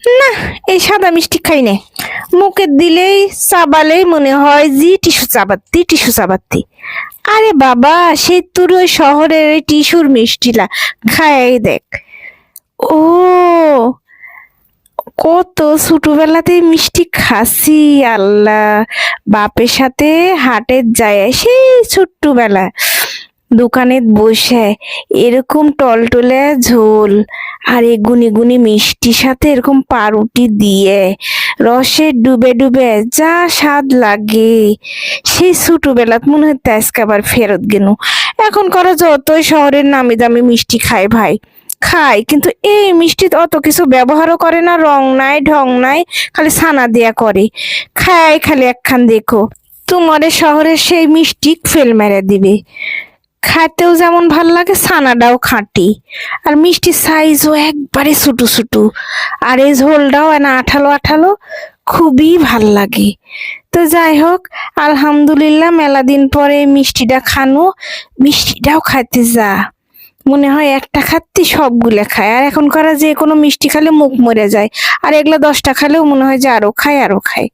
না, এই সাদা মিষ্টি খাই না মুখে দিলেই চাবালেই মনে হয় জি টিস্যু চাবাত্তি টিস্যু চাবাত্তি। আরে বাবা, সেই তোর ওই শহরের ওই টিস্যুর মিষ্টিলা, খাই দেখ। ও, কত ছোটবেলাতে মিষ্টি খাসি, আল্লাহ। বাপের সাথে হাটে যায়, সেই ছোট্টবেলা দোকানে বসে এরকম টলটলে ঝোল আর এই গুনি গুনি মিষ্টির সাথে এরকম পাউরুটি দিয়ে রসে ডুবে ডুবে যা স্বাদ লাগে। সেই ছোটবেলাত মনে হয় আজকে আবার ফেরত গেল। এখন করো যতই শহরের নামি দামি মিষ্টি খায় ভাই, খায়, কিন্তু এই মিষ্টি অত কিছু ব্যবহারও করে না, রং নাই, ঢং নাই, খালি ছানা দেয়া করে। খায় খালি একখান দেখো, তোমারে শহরের সেই মিষ্টি ফেল মেরে দিবে। খাতেও যেমন ভালো লাগে, ছানাটাও খাঁটি। আর মিষ্টির সাইজও একবারে ছোটো ছোটো। আর এই ঝোলটাও না আঠালো আঠালো, খুবই ভালো লাগে। তো যাই হোক, আলহামদুলিল্লাহ মেলা দিন পরে মিষ্টিটা খানো, মিষ্টিটাও খাইতে যা। মনে হয় একটা খাচ্ছি সবগুলো খায়। আর এখন করা যে কোনো মিষ্টি খালে মুখ মরে যায়। আর এগুলো দশটা খালেও মনে হয় যে আরও খায় আরও খায়।